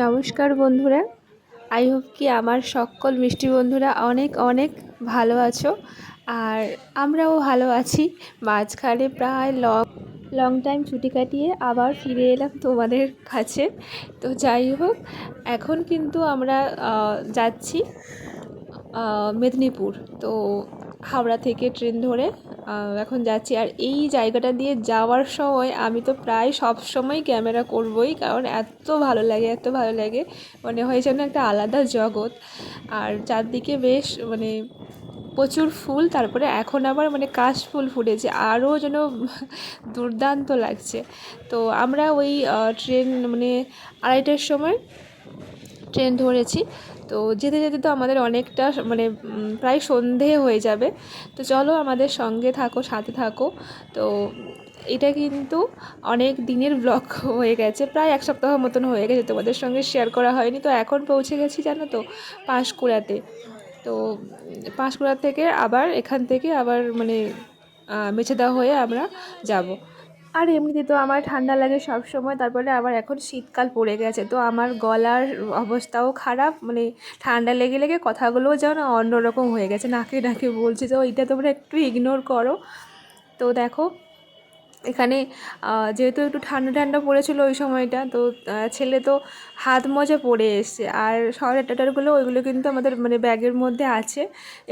নমস্কার বন্ধুরা। I hope কি আমার সকল মিষ্টি বন্ধুরা অনেক অনেক ভালো আছো। আর আমরাও ভালো আছি। মাঝখানে প্রায় লং লং টাইম ছুটি কাটিয়ে আবার ফিরে এলাম তোমাদের কাছে। তো যাই হোক, এখন কিন্তু আমরা যাচ্ছি মেদিনীপুর। তো হাওড়া থেকে ট্রেন ধরে এখন যাচ্ছি। আর এই জায়গাটা দিয়ে যাওয়ার সময় আমি তো প্রায় সব সময় ক্যামেরা করবই, কারণ এত ভালো লাগে, এত ভালো লাগে। মনে হয় যেন একটা আলাদা জগৎ। আর চারদিকে বেশ মানে প্রচুর ফুল, তারপরে এখন আবার মানে কাশ ফুল ফুটেছে। আরও যেন দুর্দান্ত লাগছে। তো আমরা ওই ট্রেন মানে আড়াইটার সময় ট্রেন ধরেছি। তো যেতে যেতে তো আমাদের অনেকটা মানে প্রায় সন্ধে হয়ে যাবে। তো চলো আমাদের সঙ্গে থাকো, সাথে থাকো। তো এটা কিন্তু অনেক দিনের ব্লগ হয়ে গেছে, প্রায় এক সপ্তাহ মতন হয়ে গেছে তোমাদের সঙ্গে শেয়ার করা হয়নি। তো এখন পৌঁছে গেছি জানো তো, পাঁশকুড়াতে। তো পাঁশকুড়া থেকে আবার এখান থেকে আবার মানে মেছেদা হয়ে আমরা যাব। আর এমনিতে তো আমার ঠান্ডা লাগে সব সময় তারপরে আবার এখন শীতকাল পড়ে গেছে, তো আমার গলার অবস্থাও খারাপ মানে ঠান্ডা লেগে লেগে কথাগুলোও যেন অন্যরকম হয়ে গেছে, নাকে নাকে বলছে তো এইটা তোমরা একটু ইগনোর করো। তো দেখো এখানে যেহেতু একটু ঠান্ডা ঠান্ডা পড়েছিল ওই সময়টা, তো ছেলে তো হাত মোজা পরে এসছে। আর শহরের টাটারগুলো, ওইগুলো কিন্তু আমাদের মানে ব্যাগের মধ্যে আছে।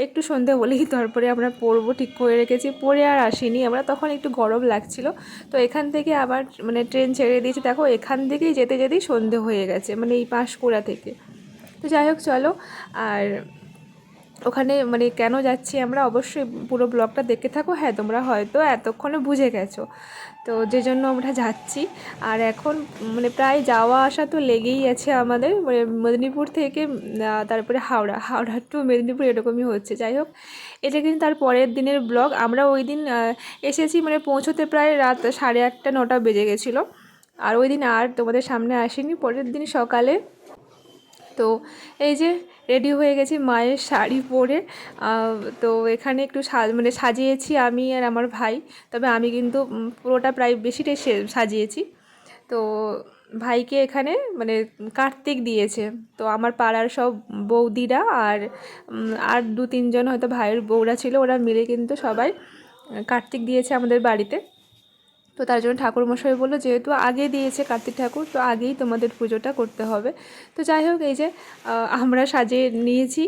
একটু সন্ধে হলেই তারপরে আমরা পরবো, ঠিক করে রেখেছি। পরে আর আসিনি, আমরা তখন একটু গরম লাগছিল। তো এখান থেকে আবার মানে ট্রেন ছেড়ে দিয়েছি। দেখো, এখান থেকেই যেতে যেতেই সন্ধে হয়ে গেছে মানে এই পাঁশকুড়া থেকে। তো যাই হোক, চলো, আর ওখানে মানে কেন যাচ্ছি আমরা অবশ্যই পুরো ব্লগটা দেখতে থাকো। হ্যাঁ তোমরা হয়তো এতক্ষণে বুঝে গেছো। তো যে জন্য আমরা যাচ্ছি। আর এখন মানে প্রায় যাওয়া আসা তো লেগেই আছে আমাদের। মানে মেদিনীপুর থেকে তারপরে হাওড়া। হাওড়া টু মেদিনীপুর এরকমই হচ্ছে। যাই হোক, এটা কিন্তু তার পরের দিনের ব্লগ। আমরা ওই দিন এসেছি মানে পৌঁছোতে প্রায় রাত সাড়ে আটটা, নটা বেজে গেছিল। আর ওই দিন আর তোমাদের সামনে আসিনি। পরের দিন সকালে। তো এই যে রেডি হয়ে গেছি মায়ের শাড়ি পরে। তো এখানে একটু মানে সাজিয়েছি আমি আর আমার ভাই। তবে আমি কিন্তু পুরোটা প্রায় বেশিটাই সাজিয়েছি। তো ভাইকে এখানে মানে কার্তিক দিয়েছে। তো আমার পাড়ার সব বৌদিরা আর আর দু তিনজন হয়তো ভাইয়ের বউরা ছিল, ওরা মিলে কিন্তু সবাই কার্তিক দিয়েছে আমাদের বাড়িতে। তো তার জন্য ঠাকুরমশাই বলল, যেহেতু আগে দিয়েছে কার্তিক ঠাকুর, তো আগেই তোমাদের পুজোটা করতে হবে। তো যাই হোক, এই যে আমরা সাজিয়ে নিয়েছি।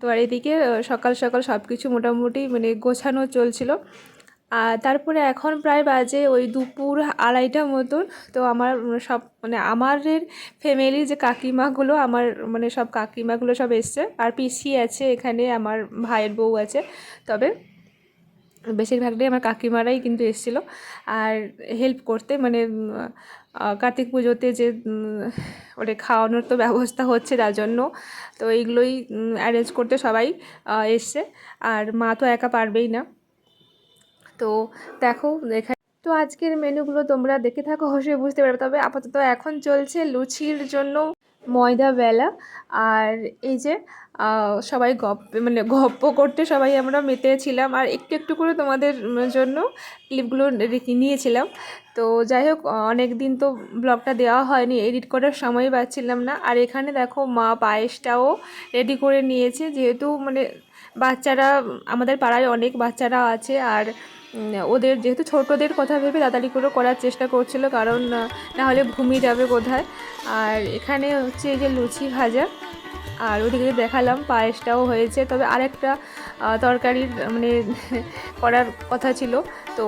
তো আর এদিকে সকাল সকাল সব কিছু মোটামুটি মানে গোছানো চলছিল। আর তারপরে এখন প্রায় বাজে ওই দুপুর আড়াইটা মতন। তো আমার সব মানে আমাদের ফ্যামিলির যে কাকিমাগুলো, আমার মানে সব কাকিমাগুলো সব এসছে। আর পিসি আছে এখানে, আমার ভাইয়ের বউ আছে। তবে বেশিরভাগটাই আমার কাকিমারাই কিন্তু এসেছিল। আর হেল্প করতে মানে কার্তিক পুজোতে যে ওটা খাওয়ানোর তো ব্যবস্থা হচ্ছে তার জন্য। তো এইগুলোই অ্যারেঞ্জ করতে সবাই এসছে। আর মা তো একা পারবেই না। তো দেখো, এখানে তো আজকের মেনুগুলো তোমরা দেখে থাকো, অবশ্যই বুঝতে পারবে। তবে আপাতত এখন চলছে লুচির জন্য ময়দা বেলা। আর এই যে সবাই গপ মানে গপ্প করতে সবাই আমরা মেতেছিলাম আর একটু একটু করে তোমাদের জন্য ক্লিপগুলো নিয়েছিলাম। তো যাই হোক অনেক দিন তো ব্লগটা দেওয়া হয়নি, এডিট করার সময় পাচ্ছিলাম না। আর এখানে দেখো মা পায়েসটাও রেডি করে নিয়েছে। যেহেতু মানে বাচ্চারা, আমাদের পাড়ায় অনেক বাচ্চারা আছে। আর ওদের যেহেতু ছোটদের কথা ভেবে তাড়াতাড়ি করে করার চেষ্টা করছিল, কারণ, না হলে ঘুমিয়ে যাবে কোথায় আর এখানে হচ্ছে এই যে লুচি ভাজা। আর ওদিকে দেখালাম পায়েসটাও হয়েছে। তবে আরেকটা তরকারির মানে করার কথা ছিল। তো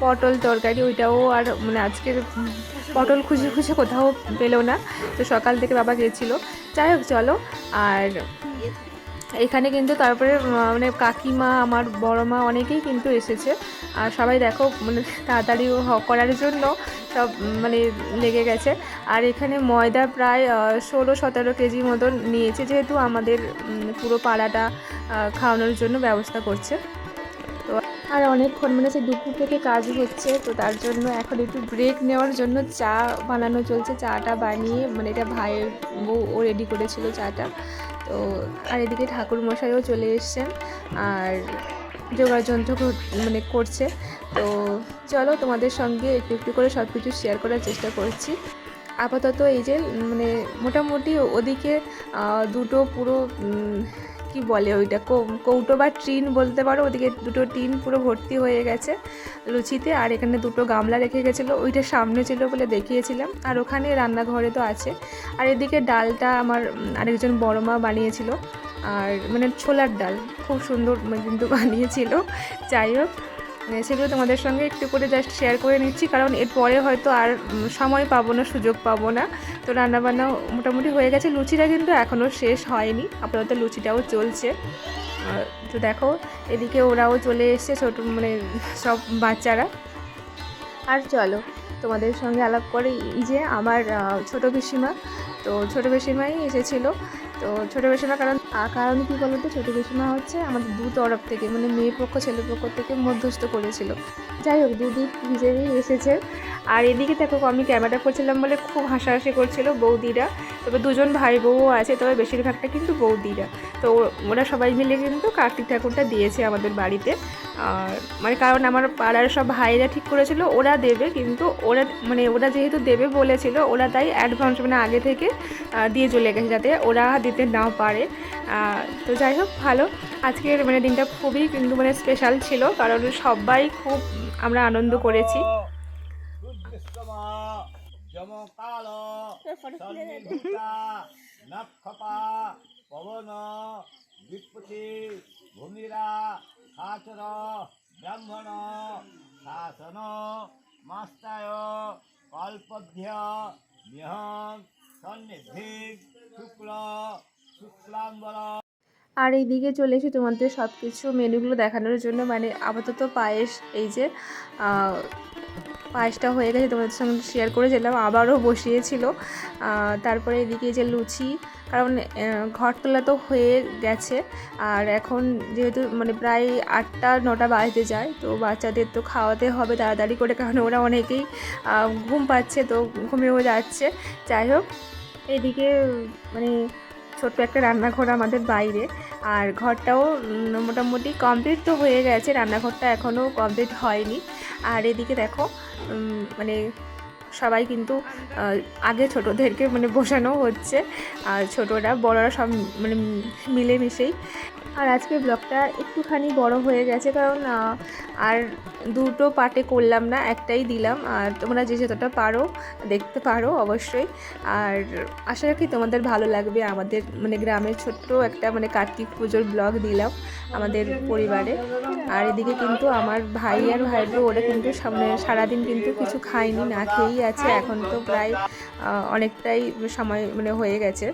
পটল তরকারি, ওইটাও আর মানে আজকের পটল খুঁজে খুঁজে কোথাও পেল না। তো সকাল থেকে বাবা গিয়েছিল যাই হোক, চলো। আর এখানে কিন্তু তারপরে মানে কাকিমা, আমার বড় মা অনেকেই কিন্তু এসেছে। আর সবাই দেখো মানে তাড়াতাড়ি করার জন্য সব মানে লেগে গেছে। আর এখানে ময়দা প্রায় ষোলো সতেরো কেজি মতন নিয়েছে, যেহেতু আমাদের পুরো পাড়াটা খাওয়ানোর জন্য ব্যবস্থা করছে। তো আর অনেকক্ষণ মানে সেই দুপুর থেকে কাজ হচ্ছে, তো তার জন্য এখন একটু ব্রেক নেওয়ার জন্য চা বানানো চলছে। চাটা বানিয়ে মানে এটা ভাইয়ের বউ ও রেডি করেছিল চাটা। তো আর এদিকে ঠাকুর মশাইও চলে এসছেন আর যোগাযন্ত্র যন্ত্র মানে করছে। তো চলো তোমাদের সঙ্গে একটু একটু করে সব কিছু শেয়ার করার চেষ্টা করছি। আপাতত এই যে মানে মোটামুটি ওদিকে দুটো পুরো কি বলে ওইটা? কৌটো বা টিন বলতে পারো, ওদিকে দুটো টিন পুরো ভর্তি হয়ে গেছে লুচিতে, আর এখানে দুটো গামলা রেখে গেছিল, ওইটা সামনে ছিল বলে দেখিয়েছিলাম, আর ওখানে রান্নাঘরে তো আছে। আর এদিকে ডালটা আমার আরেকজন বড় মা বানিয়েছিল, আর মানে ছোলার ডাল, খুব সুন্দর কিন্তু বানিয়েছিল, যাই হোক। মানে সেগুলো তোমাদের সঙ্গে একটু করে জাস্ট শেয়ার করে নিচ্ছি, কারণ এরপরে হয়তো আর সময় পাবো না, সুযোগ পাবো না। তো রান্নাবান্না মোটামুটি হয়ে গেছে, লুচিটা কিন্তু এখনও শেষ হয়নি, আপাতত লুচিটাও চলছে। তো দেখো, এদিকে ওরাও চলে এসছে, ছোট মানে সব বাচ্চারা। আর চলো, তোমাদের সঙ্গে আলাপ করে, এই যে আমার ছোট পিসিমা। তো ছোট পিসিমাই এসেছিল তো ছোট পিসিমা কারণ কারণ কী বলতো? ছোট পিসিমা হচ্ছে আমাদের দু তরফ থেকে মানে মেয়ে পক্ষ ছেলে পক্ষ থেকে মধ্যস্থ করেছিল। যাই হোক দুদিক হিসেবেই এসেছে। আর এদিকে দেখো, আমি ক্যামেরা করছিলাম বলে খুব হাসাহাসি করছিল বৌদিরা। তবে দুজন ভাই বউও আছে, তবে বেশিরভাগটা কিন্তু বৌদিরা। তো ওরা সবাই মিলে কিন্তু কার্তিক ঠাকুরটা দিয়েছে আমাদের বাড়িতে। আর মানে কারণ আমার পাড়ার সব ভাইরা ঠিক করেছিল, ওরা দেবে, কিন্তু ওরা মানে ওরা যেহেতু দেবে বলেছিল, ওরা তাই অ্যাডভান্স মানে আগে থেকে দিয়ে চলে গেছে, যাতে ওরা দিতে না পারে। তো যাই হোক, ভালো। আজকের মানে দিনটা খুবই কিন্তু মানে স্পেশাল ছিল, কারণ সবাই খুব আমরা আনন্দ করেছি। পবন বিপতি ভূমিরা ব্রাহ্মণ মাস্তায় শুক্ল শুক্লাম্বর আর এইদিকে চলে এসে তোমাদের সব কিছু মেনুগুলো দেখানোর জন্য মানে আপাতত পায়েস এই যে পায়েসটা হয়ে গেছে তোমাদের সঙ্গে শেয়ার করেছিলাম আবারও বসিয়েছিল। তারপরে এদিকে যে লুচি কারণ আহ, ঘরতলা তো হয়ে গেছে আর এখন যেহেতু মানে প্রায় আটটা নটা বাজতে যায় তো বাচ্চাদের তো খাওয়াতে হবে তাড়াতাড়ি করে কারণ ওরা অনেকেই ঘুম পাচ্ছে তো ঘুমিয়েও যাচ্ছে। যাই হোক এদিকে মানে ছোট্ট একটা রান্নাঘর আমাদের বাইরে। আর ঘরটাও মোটামুটি কমপ্লিট তো হয়ে গেছে, রান্নাঘরটা এখনও কমপ্লিট হয়নি। আর এদিকে দেখো মানে সবাই কিন্তু আগে ছোটোদেরকে মানে বসানো হচ্ছে। আর ছোটোরা, বড়রা সব মানে মিলেমিশেই আর আজকে ব্লগটা একটুখানি বড় হয়ে গেছে কারণ আর দুটো পার্টে করলাম না, একটাই দিলাম। আর তোমরা যে যতটা পারো দেখতে পারো অবশ্যই। আর আশা রাখি তোমাদের ভালো লাগবে আমাদের মানে গ্রামের ছোট্ট একটা মানে কার্তিক পুজোর ব্লগ দিলাম আমাদের পরিবারে। আর এদিকে কিন্তু আমার ভাই আর ভাইয়ের ওরা কিন্তু সামনে সারাদিন কিন্তু কিছু খায়নি, না খেয়েই আছে। এখন তো প্রায় অনেকটাই সময় মানে হয়ে গেছে।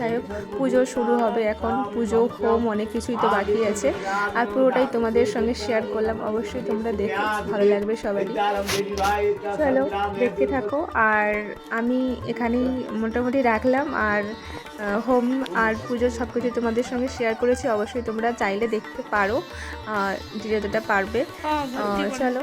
যাই হোক, পুজো শুরু হবে এখন। পুজো, হোম, অনেক কিছুই তো বাকি আছে। আর পুরোটাই তোমাদের সঙ্গে শেয়ার করলাম। অবশ্যই তোমরা দেখো। ভালো লাগবে সবারই। চলো, দেখতে থাকো। আর আমি এখানেই মোটামুটি রাখলাম। আর হোম আর পুজো সব কিছু তোমাদের সঙ্গে শেয়ার করেছি। অবশ্যই তোমরা চাইলে দেখতে পারো যে পারবে। চলো।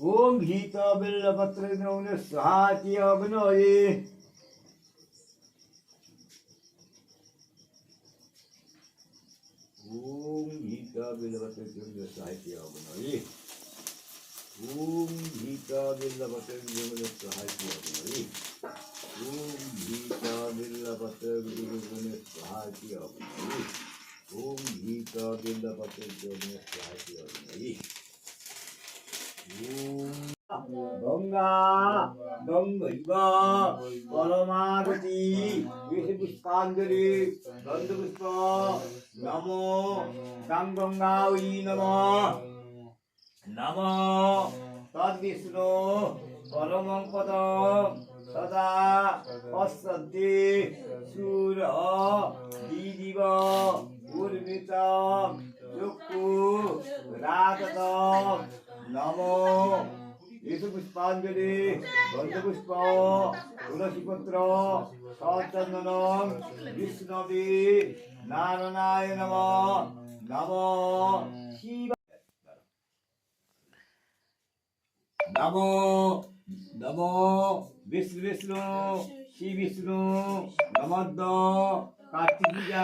ओम भीत बिल्लपत्र स्वाति अग्नये ओम भीत बिल्लपत्र स्वाति अग्नये ओम भीत बिल्लपत्र स्वाति अग्नये ओम भीत बिल्लपत्र स्वाति अग्नये ओम भीत बिल्लपत्र स्वाति अग्नये গঙ্গা গঙ্গৈব পরমাগতি পুষ্পাঞ্জলি গন্ধপুষ্প, নমো গাং গঙ্গা ওই নম। নম। তদ্বিষ্ণু পরমং পদম সদা পশ্যন্তি সূর দিদিব উর্মিতম চক্ষু রাগতম নম। యేసుపుష్పాంజలి బంధపుష్ప తులసిపుత్ర సచందనం విష్ణవి నారాయణ నమ నమ శివ నమో నమో విష్ణు విష్ణు శ్రీ విష్ణు నమద్ద కార్తికీయ